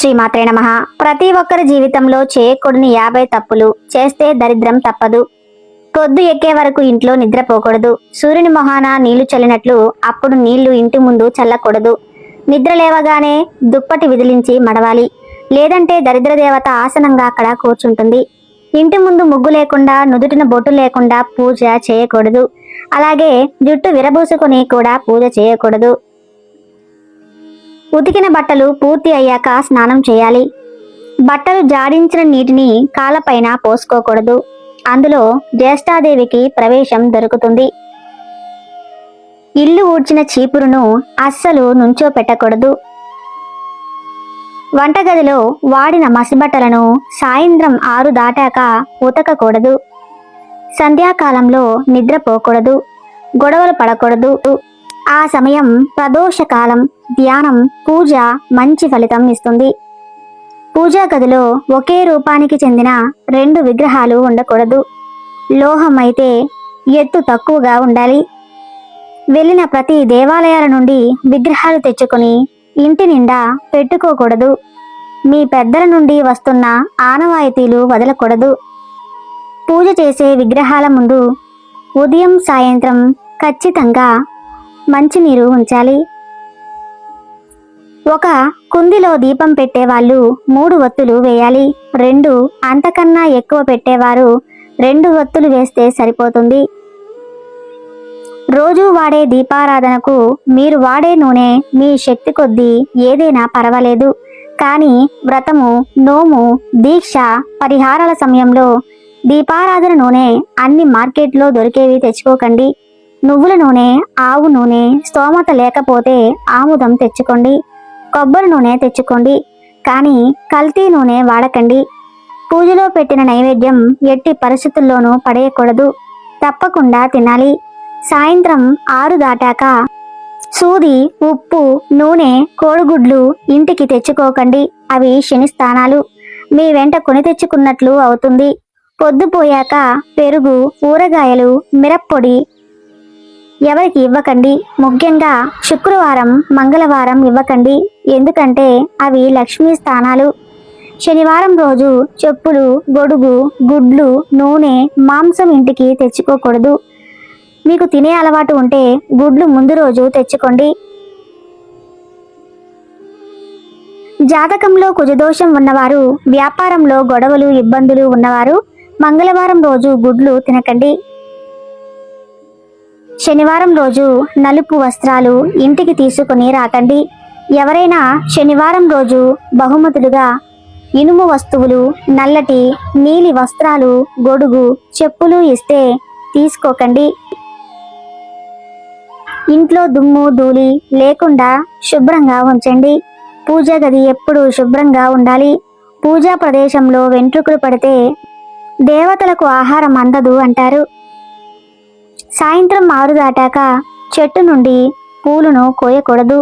శ్రీమాత్రే నమ. ప్రతి ఒక్కరి జీవితంలో చేయకూడని యాభై తప్పులు చేస్తే దరిద్రం తప్పదు. పొద్దు ఎక్కే వరకు ఇంట్లో నిద్రపోకూడదు సూర్యుని మొహాన నీళ్ళు చల్లినట్లు అప్పుడు నీళ్ళు ఇంటి ముందు చల్లకూడదు. నిద్ర లేవగానే దుప్పటి విదిలించి మడవాలి. లేదంటే దరిద్ర దేవత ఆసనంగా అక్కడ కూర్చుంటుంది. ఇంటి ముందు ముగ్గు లేకుండా నుదుటిన బొట్టు లేకుండా పూజ చేయకూడదు. అలాగే జుట్టు విరబూసుకొని కూడా పూజ చేయకూడదు. ఉతికిన బట్టలు పూర్తి అయ్యాక స్నానం చేయాలి. బట్టలు జాడించిన నీటిని కాళ్ళపైన పోసుకోకూడదు. అందులో జ్యేష్ఠాదేవికి ప్రవేశం దొరుకుతుంది. ఇల్లు ఊడ్చిన చీపురును అస్సలు నుంచో పెట్టకూడదు. వంటగదిలో వాడిన మసిబట్టలను సాయంత్రం ఆరు దాటాక ఉతకకూడదు. సంధ్యాకాలంలో నిద్రపోకూడదు. గొడవలు పడకూడదు. ఆ సమయం ప్రదోషకాలం ధ్యానం పూజ మంచి ఫలితం ఇస్తుంది. పూజా గదిలో ఒకే రూపానికి చెందిన రెండు విగ్రహాలు ఉండకూడదు. లోహం అయితే ఎత్తు తక్కువగా ఉండాలి. వెళ్ళిన ప్రతి దేవాలయాల నుండి విగ్రహాలు తెచ్చుకొని ఇంటి నిండా పెట్టుకోకూడదు. మీ పెద్దల నుండి వస్తున్న ఆనవాయితీలు వదలకూడదు. పూజ చేసే విగ్రహాల ముందు ఉదయం సాయంత్రం ఖచ్చితంగా మంచినీరు ఉంచాలి. ఒక కుందిలో దీపం పెట్టేవాళ్ళు మూడు ఒత్తులు వేయాలి. రెండు అంతకన్నా ఎక్కువ పెట్టేవారు రెండు ఒత్తులు వేస్తే సరిపోతుంది. రోజు వాడే దీపారాధనకు మీరు వాడే నూనె మీ శక్తి కొద్దీ ఏదైనా పర్వాలేదు. కానీ వ్రతము నోము దీక్ష పరిహారాల సమయంలో దీపారాధన నూనె అన్ని మార్కెట్లో దొరికేవి తెచ్చుకోకండి. నువ్వుల నూనె ఆవు నూనె స్తోమత లేకపోతే ఆముదం తెచ్చుకోండి. కొబ్బరి నూనె తెచ్చుకోండి. కానీ కల్తీ నూనె వాడకండి. పూజలో పెట్టిన నైవేద్యం ఎట్టి పరిస్థితుల్లోనూ పడేయకూడదు. తప్పకుండా తినాలి. సాయంత్రం ఆరు దాటాక సూది ఉప్పు నూనె కోడిగుడ్లు ఇంటికి తెచ్చుకోకండి. అవి శని స్థానాలు మీ వెంట కొని తెచ్చుకున్నట్లు అవుతుంది. పొద్దుపోయాక పెరుగు ఊరగాయలు మిరప్పొడి ఎవరికి ఇవ్వకండి. ముఖ్యంగా శుక్రవారం మంగళవారం ఇవ్వకండి. ఎందుకంటే అవి లక్ష్మీ స్థానాలు. శనివారం రోజు చెప్పులు గొడుగు గుడ్లు నూనె మాంసం ఇంటికి తెచ్చుకోకూడదు. మీకు తినే అలవాటు ఉంటే గుడ్లు ముందు రోజు తెచ్చుకోండి. జాతకంలో కుజదోషం ఉన్నవారు వ్యాపారంలో గొడవలు ఇబ్బందులు ఉన్నవారు మంగళవారం రోజు గుడ్లు తినకండి. శనివారం రోజు నలుపు వస్త్రాలు ఇంటికి తీసుకుని రాకండి. ఎవరైనా శనివారం రోజు బహుమతులుగా ఇనుము వస్తువులు నల్లటి నీలి వస్త్రాలు గొడుగు చెప్పులు ఇస్తే తీసుకోకండి. ఇంట్లో దుమ్ము ధూళి లేకుండా శుభ్రంగా ఉంచండి. పూజా గది ఎప్పుడూ శుభ్రంగా ఉండాలి. పూజా ప్రదేశంలో వెంట్రుకలు పడితే దేవతలకు ఆహారం అందదు అంటారు. సాయంత్రం ఆరు దాటాక చెట్టు నుండి పూలను కోయకూడదు.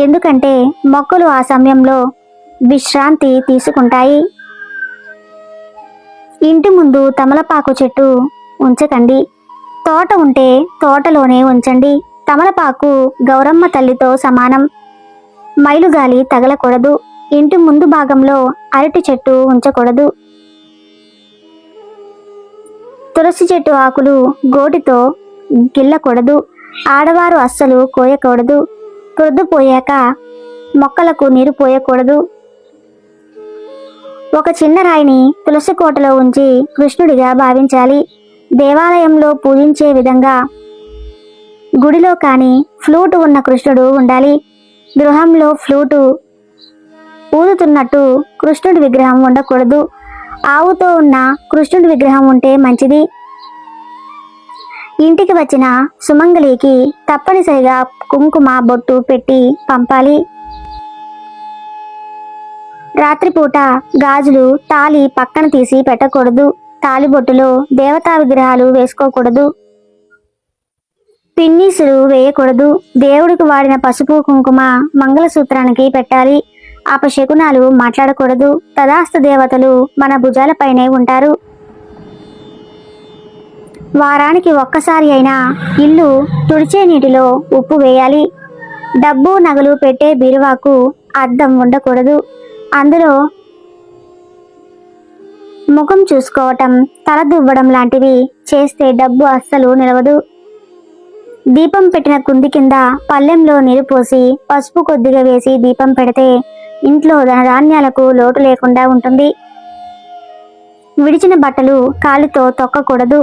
ఎందుకంటే మొక్కలు ఆ సమయంలో విశ్రాంతి తీసుకుంటాయి. ఇంటి ముందు తమలపాకు చెట్టు ఉంచకండి. తోట ఉంటే తోటలోనే ఉంచండి. తమలపాకు గౌరమ్మ తల్లితో సమానం. మైలుగాలి తగలకూడదు. ఇంటి ముందు భాగంలో అరటి చెట్టు ఉంచకూడదు. తులసి చెట్టు ఆకులు గోటితో గిల్లకూడదు. ఆడవారు అస్సలు కోయకూడదు. పొద్దుపోయాక మొక్కలకు నీరు పోయకూడదు. ఒక చిన్న రాయిని తులసి కోటలో ఉంచి కృష్ణుడిగా భావించాలి. దేవాలయంలో పూజించే విధంగా గుడిలో కానీ ఫ్లూటు ఉన్న కృష్ణుడు ఉండాలి. గృహంలో ఫ్లూటు ఊదుతున్నట్టు కృష్ణుడి విగ్రహం ఉండకూడదు. ఆవుతో ఉన్న కృష్ణుడి విగ్రహం ఉంటే మంచిది. ఇంటికి వచ్చిన సుమంగళికి తప్పనిసరిగా కుంకుమ బొట్టు పెట్టి పంపాలి. రాత్రిపూట గాజులు తాలి పక్కన తీసి పెట్టకూడదు. తాలిబొట్టులో దేవతా విగ్రహాలు వేసుకోకూడదు. పిన్నీసులు వేయకూడదు. దేవుడికి వాడిన పసుపు కుంకుమ మంగళసూత్రానికి పెట్టాలి. అపశకునాలు మాట్లాడకూడదు. తదాస్త దేవతలు మన భుజాలపైనే ఉంటారు. వారానికి ఒక్కసారి అయినా ఇల్లు తుడిచే నీటిలో ఉప్పు వేయాలి. డబ్బు నగలు పెట్టే బీరువాకు అద్దం ఉండకూడదు. అందులో ముఖం చూసుకోవటం తల దువ్వడం లాంటివి చేస్తే డబ్బు అస్సలు నిలవదు. దీపం పెట్టిన కుంది కింద పల్లెంలో నీరు పోసి పసుపు కొద్దిగా వేసి దీపం పెడితే ఇంట్లో ధనధాన్యాలకు లోటు లేకుండా ఉంటుంది. విడిచిన బట్టలు కాలితో తొక్కకూడదు.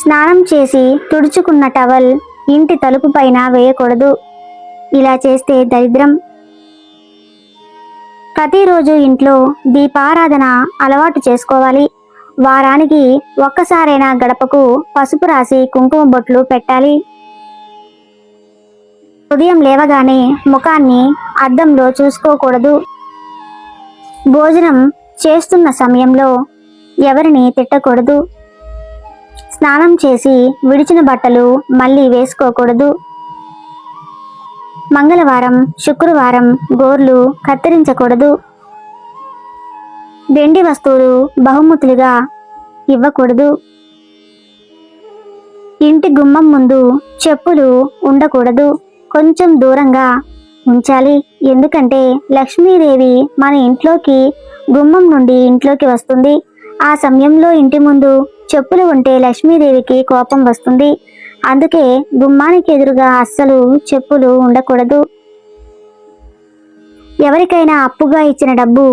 స్నానం చేసి తుడుచుకున్న టవల్ ఇంటి తలుపు పైన వేయకూడదు. ఇలా చేస్తే దరిద్రం. ప్రతిరోజు ఇంట్లో దీపారాధన అలవాటు చేసుకోవాలి. వారానికి ఒక్కసారైనా గడపకు పసుపు రాసి కుంకుమ బొట్లు పెట్టాలి. ఉదయం లేవగానే ముఖాన్ని అద్దంలో చూసుకోకూడదు. భోజనం చేస్తున్న సమయంలో ఎవరిని తిట్టకూడదు. స్నానం చేసి విడిచిన బట్టలు మళ్ళీ వేసుకోకూడదు. మంగళవారం శుక్రవారం గోర్లు కత్తిరించకూడదు. వెండి వస్తువులు బహుమతులుగా ఇవ్వకూడదు. ఇంటి గుమ్మం ముందు చెప్పులు ఉండకూడదు. కొంచెం దూరంగా ఉంచాలి. ఎందుకంటే లక్ష్మీదేవి మన ఇంట్లోకి గుమ్మం నుండి ఇంట్లోకి వస్తుంది. ఆ సమయంలో ఇంటి ముందు చెప్పులు ఉంటే లక్ష్మీదేవికి కోపం వస్తుంది. అందుకే గుమ్మానికి ఎదురుగా అస్సలు చెప్పులు ఉండకూడదు. ఎవరికైనా అప్పుగా ఇచ్చిన డబ్బు.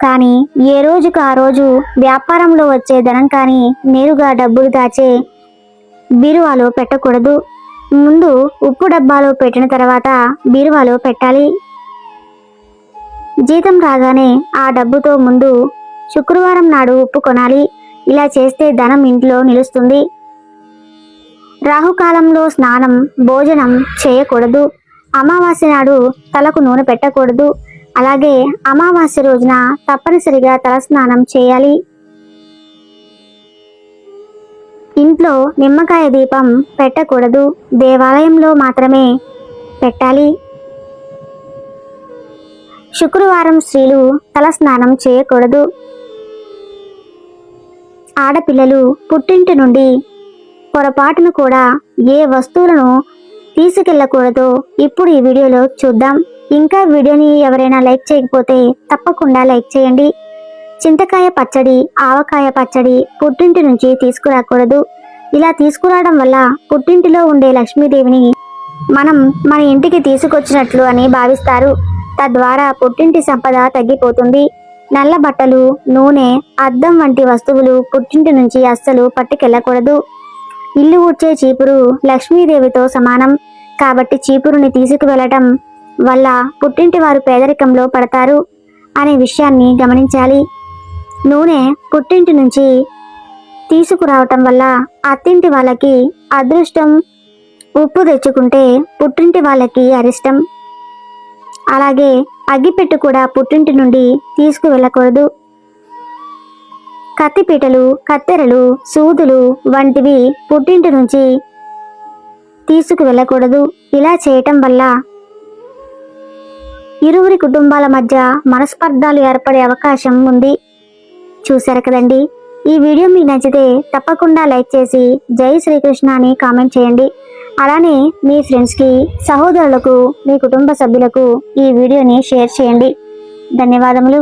కానీ ఏ రోజుకు ఆ రోజు వ్యాపారంలో వచ్చే ధనం కానీ నేరుగా డబ్బులు దాచే బీరువాలో పెట్టకూడదు. ముందు ఉప్పు డబ్బాలో పెట్టిన తర్వాత బీరువాలో పెట్టాలి. జీతం రాగానే ఆ డబ్బుతో ముందు శుక్రవారం నాడు ఉప్పు కొనాలి. ఇలా చేస్తే ధనం ఇంట్లో నిలుస్తుంది. రాహుకాలంలో స్నానం భోజనం చేయకూడదు. అమావాస్య నాడు తలకు నూనె పెట్టకూడదు. అలాగే అమావాస్య రోజున తప్పనిసరిగా తలస్నానం చేయాలి. ఇంట్లో నిమ్మకాయ దీపం పెట్టకూడదు. దేవాలయంలో మాత్రమే పెట్టాలి. శుక్రవారం స్త్రీలు తలస్నానం చేయకూడదు. ఆడపిల్లలు పుట్టింటి నుండి పొరపాటును కూడా ఏ వస్తువులను తీసుకెళ్ళకూడదో ఇప్పుడు ఈ వీడియోలో చూద్దాం. ఇంకా వీడియోని ఎవరైనా లైక్ చేయకపోతే తప్పకుండా లైక్ చేయండి. చింతకాయ పచ్చడి ఆవకాయ పచ్చడి పుట్టింటి నుంచి తీసుకురాకూడదు. ఇలా తీసుకురావడం వల్ల పుట్టింటిలో ఉండే లక్ష్మీదేవిని మనం మన ఇంటికి తీసుకొచ్చినట్లు అని భావిస్తారు. తద్వారా పుట్టింటి సంపద తగ్గిపోతుంది. నల్ల బట్టలు నూనె అద్దం వంటి వస్తువులు పుట్టింటి నుంచి అస్సలు పట్టుకెళ్ళకూడదు. ఇల్లు ఊడ్చే చీపురు లక్ష్మీదేవితో సమానం. కాబట్టి చీపురుని తీసుకువెళ్ళటం వల్ల పుట్టింటి వారు పేదరికంలో పడతారు అనే విషయాన్ని గమనించాలి. నూనె పుట్టింటి నుంచి తీసుకురావటం వల్ల అత్తింటి వాళ్ళకి అదృష్టం ఉప్పు తెచ్చుకుంటే పుట్టింటి వాళ్ళకి అరిష్టం. అలాగే అగ్గిపెట్టు కూడా పుట్టింటి నుండి తీసుకువెళ్ళకూడదు. కత్తిపీటలు కత్తెరలు సూదులు వంటివి పుట్టింటి నుంచి తీసుకువెళ్ళకూడదు. ఇలా చేయటం వల్ల ఇరువురి కుటుంబాల మధ్య మనస్పర్ధాలు ఏర్పడే అవకాశం ఉంది. చూశారు కదండి? ఈ వీడియో మీకు నచ్చితే తప్పకుండా లైక్ చేసి జై శ్రీకృష్ణ అని కామెంట్ చేయండి. అలానే మీ ఫ్రెండ్స్కి సహోదరులకు మీ కుటుంబ సభ్యులకు ఈ వీడియోని షేర్ చేయండి. ధన్యవాదములు.